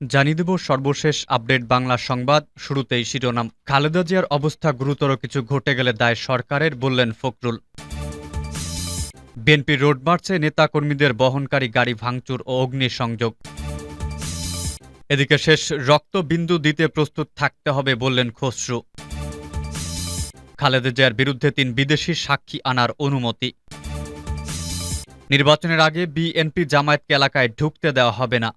জানিয়ে দেব সর্বশেষ আপডেট বাংলা সংবাদ। শুরুতেই শিরোনাম। খালেদা জিয়ার অবস্থা গুরুতর কিছু ঘটে গেলে দায় সরকারের, বললেন ফখরুল। বিএনপি রোড মার্চে নেতাকর্মীদের বহনকারী গাড়ি ভাঙচুর ও অগ্নিসংযোগ। এদিকে শেষ রক্তবিন্দু দিতে প্রস্তুত থাকতে হবে, বললেন খসরু। খালেদা জিয়ার বিরুদ্ধে তিন বিদেশি সাক্ষী আনার অনুমতি। নির্বাচনের আগে বিএনপি জামায়াতকে এলাকায় ঢুকতে দেওয়া হবে না।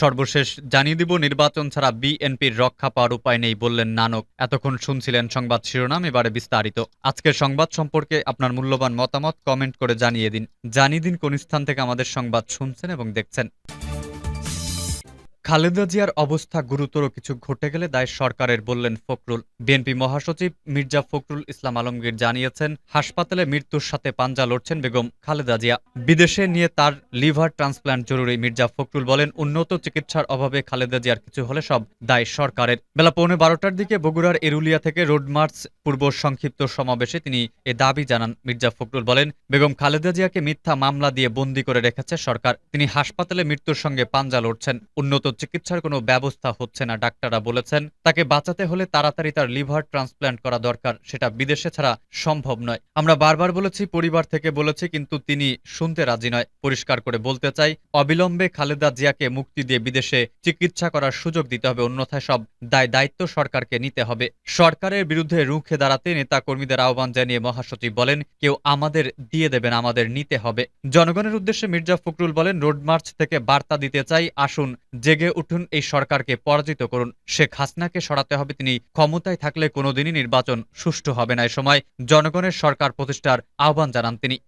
সর্বশেষ জানিয়ে দিব, নির্বাচন ছাড়া বিএনপির রক্ষা পাওয়ার উপায় নেই বললেন নানক। এতক্ষণ শুনছিলেন সংবাদ শিরোনাম, এবারে বিস্তারিত। আজকের সংবাদ সম্পর্কে আপনার মূল্যবান মতামত কমেন্ট করে জানিয়ে দিন। জানিয়ে দিন কোন স্থান থেকে আমাদের সংবাদ শুনছেন এবং দেখছেন। খালেদা জিয়ার অবস্থা গুরুতর কিছু ঘটে গেলে দায় সরকারের বললেন ফখরুল। বিএনপি মহাসচিব মির্জা ফখরুল ইসলাম আলমগীর জানিয়েছেন, হাসপাতালে মৃত্যুর সাথে পাঞ্জা লড়ছেন বেগম খালেদা জিয়া। বিদেশে নিয়ে তার লিভার ট্রান্সপ্ল্যান্ট জরুরি, মির্জা ফখরুল বলেন, উন্নত চিকিৎসার অভাবে খালেদা জিয়ার কিছু হলে সব দায় সরকারের। বেলা পৌনে বারোটার দিকে বগুড়ার এরুলিয়া থেকে রোড মার্চ পূর্ব সংক্ষিপ্ত সমাবেশে তিনি এ দাবি জানান। মির্জা ফখরুল বলেন, বেগম খালেদা জিয়াকে মিথ্যা মামলা দিয়ে বন্দী করে রেখেছে সরকার। তিনি হাসপাতালে মৃত্যুর সঙ্গে পাঞ্জা লড়ছেন। উন্নত চিকিৎসার কোনো ব্যবস্থা হচ্ছে না, ডাক্তাররা বলেছেন। তাকে বাঁচাতে হলে তাড়াতাড়ি তার লিভার ট্রান্সপ্ল্যান্ট করা দরকার, সেটা বিদেশে ছাড়া সম্ভব নয়। আমরা বারবার বলেছি, পরিবার থেকে বলেছি, কিন্তু তিনি শুনতে রাজি নয়। পরিষ্কার করে বলতে চাই, অবিলম্বে খালেদা জিয়াকে মুক্তি দিয়ে বিদেশে চিকিৎসা করার সুযোগ দিতে হবে, অন্যথায় সব দায় দায়িত্ব সরকারকে নিতে হবে। সরকারের বিরুদ্ধে রুখে দাঁড়াতে নেতা কর্মীদের আহ্বান জানিয়ে মহাসচিব বলেন, কেউ আমাদের দিয়ে দেবেন আমাদের নিতে হবে। জনগণের উদ্দেশ্যে মির্জা ফখরুল বলেন, রোড মার্চ থেকে বার্তা দিতে চাই, আসুন, জেগে উঠুন, এই সরকারকে পরাজিত করুন। শেখ হাসনাকে সরাতে হবে তিনি, ক্ষমতায় থাকলে কোনোদিনই নির্বাচন সুষ্ঠু হবে না। এ সময় জনগণের সরকার প্রতিষ্ঠার আহ্বান জানান তিনি।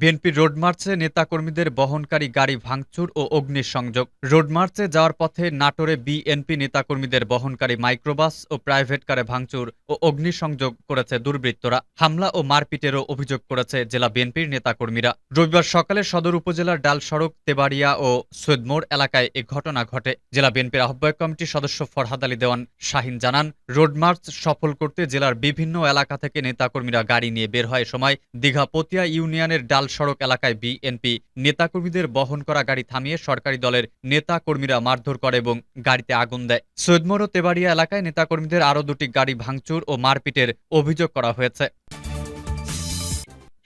বিএনপির রোড মার্চে নেতাকর্মীদের বহনকারী গাড়ি ভাঙচুর ও অগ্নিসংযোগ। রোড মার্চে যাওয়ার পথে নাটোরে বিএনপি নেতাকর্মীদের বহনকারী মাইক্রোবাস ও প্রাইভেট কারে ভাঙচুর ও অগ্নিসংযোগ করেছে দুর্বৃত্তরা। হামলা ও মারপিটেরও অভিযোগ করেছে জেলা বিএনপির নেতাকর্মীরা। রবিবার সকালে সদর উপজেলার ডাল সড়ক তেবাড়িয়া ও সৈয়দমোড় এলাকায় এ ঘটনা ঘটে। জেলা বিএনপির আহ্বায়ক কমিটির সদস্য ফরহাদ আলী দেওয়ান শাহিন জানান রোড মার্চ সফল করতে জেলার বিভিন্ন এলাকা থেকে নেতাকর্মীরা গাড়ি নিয়ে বের হয় সময় দীঘা পতিয়া ইউনিয়নের ডাল সড়ক এলাকায় বিএনপি নেতাকর্মীদের বহন করা গাড়ি থামিয়ে সরকারি দলের নেতা কর্মীরা মারধর করে এবং গাড়িতে আগুন দেয়। সৈয়দমোড় ও তেবাড়িয়া এলাকায় নেতাকর্মীদের আরও দুটি গাড়ি ভাঙচুর ও মারপিটের অভিযোগ করা হয়েছে।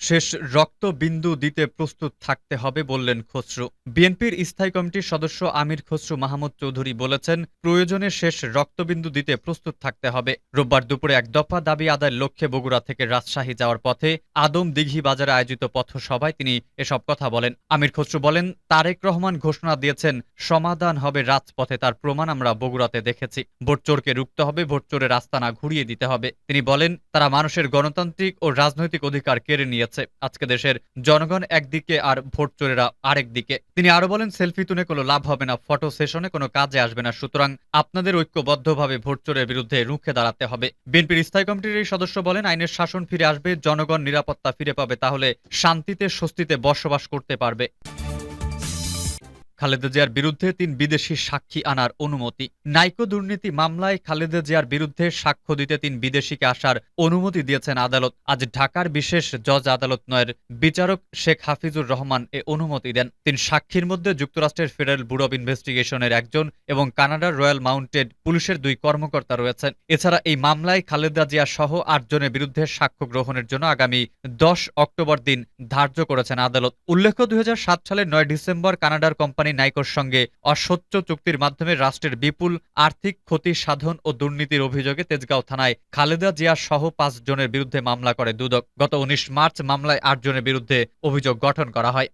শেষ রক্তবিন্দু দিতে প্রস্তুত থাকতে হবে বললেন খসরু। বিএনপির স্থায়ী কমিটির সদস্য আমির খসরু মাহমুদ চৌধুরী বলেছেন, প্রয়োজনে শেষ রক্তবিন্দু দিতে প্রস্তুত থাকতে হবে। রোববার দুপুরে এক দফা দাবি আদায়ের লক্ষ্যে বগুড়া থেকে রাজশাহী যাওয়ার পথে আদম দিঘি বাজারে আয়োজিত পথসভায় তিনি এসব কথা বলেন। আমির খসরু বলেন, তারেক রহমান ঘোষণা দিয়েছেন, সমাধান হবে রাজপথে, তার প্রমাণ আমরা বগুড়াতে দেখেছি। ভোটচোরকে রুখতে হবে ভোটচোরের আস্তানা ঘুরিয়ে দিতে হবে। তিনি বলেন, তারা মানুষের গণতান্ত্রিক ও রাজনৈতিক অধিকার কেড়ে নিয়েছে। আজকে দেশের জনগণ একদিকে আর ভোট চোরেরা আরেক দিকে। তিনি আরও বলেন, সেলফি তুলে কোনো লাভ হবে না, ফটো সেশনে কোনো কাজে আসবে না। সুতরাং আপনাদের ঐক্যবদ্ধভাবে ভোট চোরের বিরুদ্ধে রুখে দাঁড়াতে হবে। বিএনপির স্থায়ী কমিটির এই সদস্য বলেন, আইনের শাসন ফিরে আসবে, জনগণ নিরাপত্তা ফিরে পাবে, তাহলে শান্তিতে, স্বস্তিতে বসবাস করতে পারবে। খালেদা জিয়ার বিরুদ্ধে তিন বিদেশি সাক্ষী আনার অনুমতি। নাইকো দুর্নীতি মামলায় খালেদা জিয়ার বিরুদ্ধে সাক্ষ্য দিতে তিন বিদেশিকে আসার অনুমতি দিয়েছেন আদালত। আজ ঢাকার বিশেষ জজ আদালত নয়ের বিচারক শেখ হাফিজুর রহমান এ অনুমতি দেন। তিন সাক্ষীর মধ্যে যুক্তরাষ্ট্রের ফেডারেল ব্যুরো অব ইনভেস্টিগেশনের একজন এবং কানাডার রয়্যাল মাউন্টেড পুলিশের দুই কর্মকর্তা রয়েছেন। এছাড়া এই মামলায় খালেদা জিয়া সহ আটজনের বিরুদ্ধে সাক্ষ্য গ্রহণের জন্য আগামী দশ অক্টোবর দিন ধার্য করেছেন আদালত। উল্লেখ্য, দুই হাজার সাত সালের নয় ডিসেম্বর কানাডার কোম্পানি নাইকোর সঙ্গে অস্বচ্ছ চুক্তির মাধ্যমে রাষ্ট্রের বিপুল আর্থিক ক্ষতি সাধন ও দুর্নীতির অভিযোগে তেজগাঁও থানায় খালেদা জিয়া সহ পাঁচ জনের বিরুদ্ধে মামলা করে দুদক। গত উনিশ মার্চ মামলায় আট জনের বিরুদ্ধে অভিযোগ গঠন করা হয়।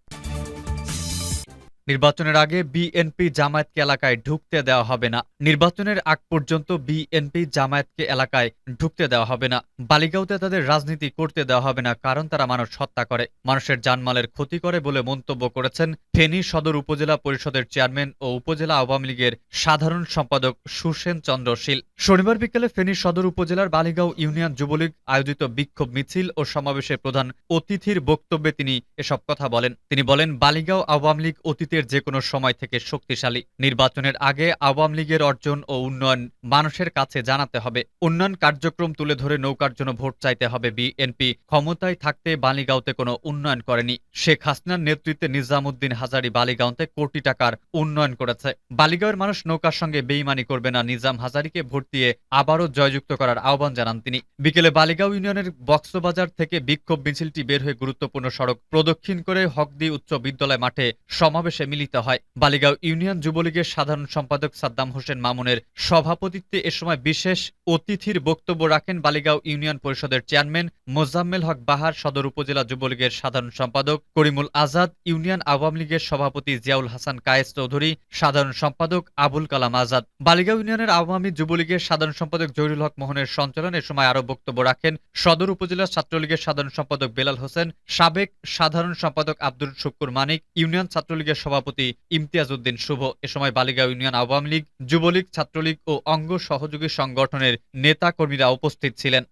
নির্বাচনের আগে বিএনপি জামায়াতকে এলাকায় ঢুকতে দেওয়া হবে না। নির্বাচনের আগ পর্যন্ত বিএনপি জামায়াতকে এলাকায় ঢুকতে দেওয়া হবে না। বালিগাঁওতে তাদের রাজনীতি করতে দেওয়া হবে না, কারণ তারা মানুষ হত্যা করে। মানুষের জানমালের ক্ষতি করে বলে মন্তব্য করেছেন ফেনী সদর উপজেলা পরিষদের চেয়ারম্যান ও উপজেলা আওয়ামী লীগের সাধারণ সম্পাদক সুসেন চন্দ্র শীল। শনিবার বিকেলে ফেনী সদর উপজেলার বালিগাঁও ইউনিয়ন যুবলীগ আয়োজিত বিক্ষোভ মিছিল ও সমাবেশে প্রধান অতিথির বক্তব্যে তিনি এসব কথা বলেন। তিনি বলেন, বালিগাঁও আওয়ামী লীগ অতীতের লীগের যে কোনো সময় থেকে শক্তিশালী নির্বাচনের আগে আওয়ামী লীগের অর্জন ও উন্নয়ন মানুষের কাছে জানাতে হবে। উন্নয়ন কার্যক্রম তুলে ধরে নৌকার জন্য ভোট চাইতে হবে বিএনপি। ক্ষমতায় থাকতে বালিগাঁওতে কোনো উন্নয়ন করেনি। শেখ হাসিনার নেতৃত্বে নিজামুদ্দিন হাজারি বালিগাঁওতে কোটি টাকার উন্নয়ন করেছে। বালিগাঁওয়ের মানুষ নৌকার সঙ্গে বেইমানি করবে না, নিজাম হাজারিকে ভোট দিয়ে আবারও জয়যুক্ত করার আহ্বান জানান তিনি। বিকেলে বালিগাঁও ইউনিয়নের বক্সবাজার থেকে বিক্ষোভ মিছিলটি বের হয়ে গুরুত্বপূর্ণ সড়ক প্রদক্ষিণ করে হকদি উচ্চ বিদ্যালয় মাঠে সমাবেশে মিলিত হয়। বালিগাঁও ইউনিয়ন যুবলীগের সাধারণ সম্পাদক সাদ্দাম হোসেন মামুনের সভাপতিত্বে এ সময় বিশেষ অতিথির বক্তব্য রাখেন বালিগাঁও ইউনিয়ন পরিষদের চেয়ারম্যান মোজাম্মেল হক বাহার, সদর উপজেলা যুবলীগের সাধারণ সম্পাদক করিমুল আজাদ, ইউনিয়ন আওয়ামী লীগের সভাপতি জিয়াউল হাসান কায়েস চৌধুরী, সাধারণ সম্পাদক আবুল কালাম আজাদ। বালিগাঁও ইউনিয়নের আওয়ামী যুবলীগের সাধারণ সম্পাদক জহিরুল হক মোহনের সঞ্চালন এ সময় আরও বক্তব্য রাখেন সদর উপজেলা ছাত্রলীগের সাধারণ সম্পাদক বেলাল হোসেন, সাবেক সাধারণ সম্পাদক আব্দুল শুক্কুর মানিক, ইউনিয়ন ছাত্রলীগের সভাপতি ইমতিয়াজ উদ্দিন শুভ। এ সময় বালিগা ইউনিয়ন আওয়ামী লীগ, যুবলীগ, ছাত্রলীগ ও অঙ্গ সহযোগী সংগঠনের নেতা কর্মীরা উপস্থিত ছিলেন।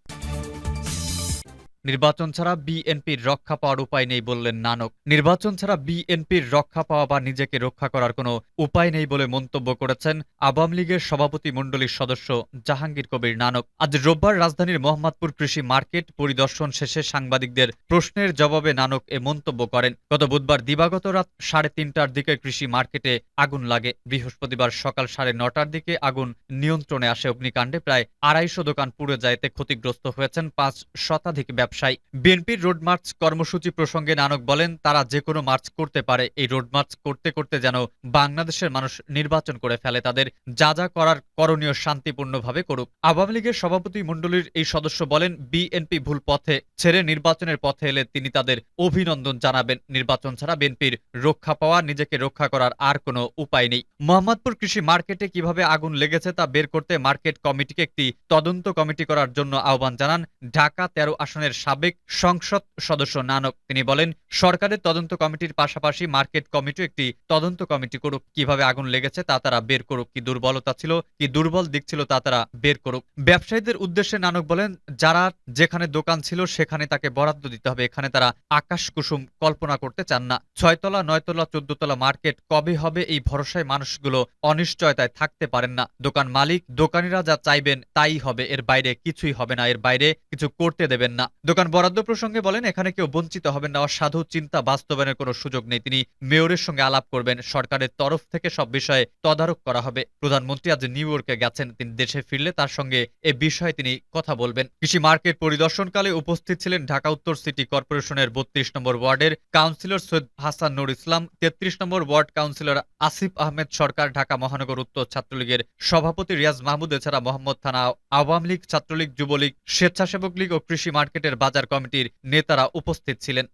নির্বাচন ছাড়া বিএনপির রক্ষা পাওয়ার উপায় নেই বললেন নানক। নির্বাচন ছাড়া বিএনপির রক্ষা পাওয়া বা নিজেকে রক্ষা করার কোনো উপায় নেই বলে মন্তব্য করেছেন আওয়ামী লীগের সভাপতি মণ্ডলীর সদস্য জাহাঙ্গীর কবির নানক। আজ রোববার রাজধানীর মোহাম্মদপুর কৃষি মার্কেট পরিদর্শন শেষে সাংবাদিকদের প্রশ্নের জবাবে নানক এ মন্তব্য করেন। গত বুধবার দিবাগত রাত সাড়ে তিনটার দিকে কৃষি মার্কেটে আগুন লাগে। বৃহস্পতিবার সকাল সাড়ে নটার দিকে আগুন নিয়ন্ত্রণে আসে। অগ্নিকাণ্ডে প্রায় আড়াইশো দোকান পুড়ে যায় এতে ক্ষতিগ্রস্ত হয়েছেন পাঁচ শতাধিক ব্যবসায়ী। বিএনপির রোড মার্চ কর্মসূচি প্রসঙ্গে নানক বলেন, তারা যে কোনো মার্চ করতে পারে। এই রোড মার্চ করতে করতে যেন বাংলাদেশের মানুষ নির্বাচন করে ফেলে, তাদের যা যা করার করণীয় শান্তিপূর্ণভাবে করুক। আওয়ামী লীগের সভাপতি মণ্ডলীর এই সদস্য বলেন, বিএনপি ভুল পথে ছেড়ে নির্বাচনের পথে এলে তিনি তাদের অভিনন্দন জানাবেন। নির্বাচন ছাড়া বিএনপির রক্ষা পাওয়া, নিজেকে রক্ষা করার আর কোনো উপায় নেই। মোহাম্মদপুর কৃষি মার্কেটে কীভাবে আগুন লেগেছে তা বের করতে মার্কেট কমিটিকে একটি তদন্ত কমিটি করার জন্য আহ্বান জানান। ঢাকা তেরো আসনের সাবেক সংসদ সদস্য নানক। তিনি বলেন, সরকারের তদন্ত কমিটির পাশাপাশি মার্কেট কমিটিও একটি তদন্ত কমিটি করুক, কীভাবে আগুন লেগেছে তা তারা বের করুক, কি দুর্বলতা ছিল, কি দুর্বল দিক ছিল তা তারা বের করুক। ব্যবসায়ীদের উদ্দেশ্যে নানক বলেন, যারা যেখানে দোকান ছিল সেখানে তাকে বরাদ্দ দিতে হবে, এখানে তারা আকাশ কুসুম কল্পনা করতে চান না। ছয়তলা, নয়তলা, চোদ্দতলা মার্কেট কবে হবে এই ভরসায় মানুষগুলো অনিশ্চয়তায় থাকতে পারেন না। দোকান মালিক, দোকানিরা যা চাইবেন তাই হবে, এর বাইরে কিছুই হবে না, এর বাইরে কিছু করতে দেবেন না। দোকান বরাদ্দ প্রসঙ্গে বলেন, এখানে কেউ বঞ্চিত হবেন না, অসাধু চিন্তা বাস্তবায়নের কোনো সুযোগ নেই। তিনি মেয়রের সঙ্গে আলাপ করবেন, সরকারের তরফ থেকে সব বিষয়ে তদারক করা হবে। প্রধানমন্ত্রী আজ নিউ ইয়র্কে গেছেন, তিনি দেশে ফিরলে তার সঙ্গে এ বিষয়ে তিনি কথা বলবেন। কৃষি মার্কেট পরিদর্শনকালে উপস্থিত ছিলেন ঢাকা উত্তর সিটি কর্পোরেশনের বত্রিশ নম্বর ওয়ার্ডের কাউন্সিলর সৈয়দ হাসান নুর ইসলাম, তেত্রিশ নম্বর ওয়ার্ড কাউন্সিলর আসিফ আহমেদ সরকার, ঢাকা মহানগর উত্তর ছাত্রলীগের সভাপতি রিয়াজ মাহমুদ, এছাড়া মোহাম্মদ থানা আওয়ামী লীগ, ছাত্রলীগ, যুবলীগ, স্বেচ্ছাসেবক লীগ ও কৃষি মার্কেটের বাজার কমিটির নেতারা উপস্থিত ছিলেন।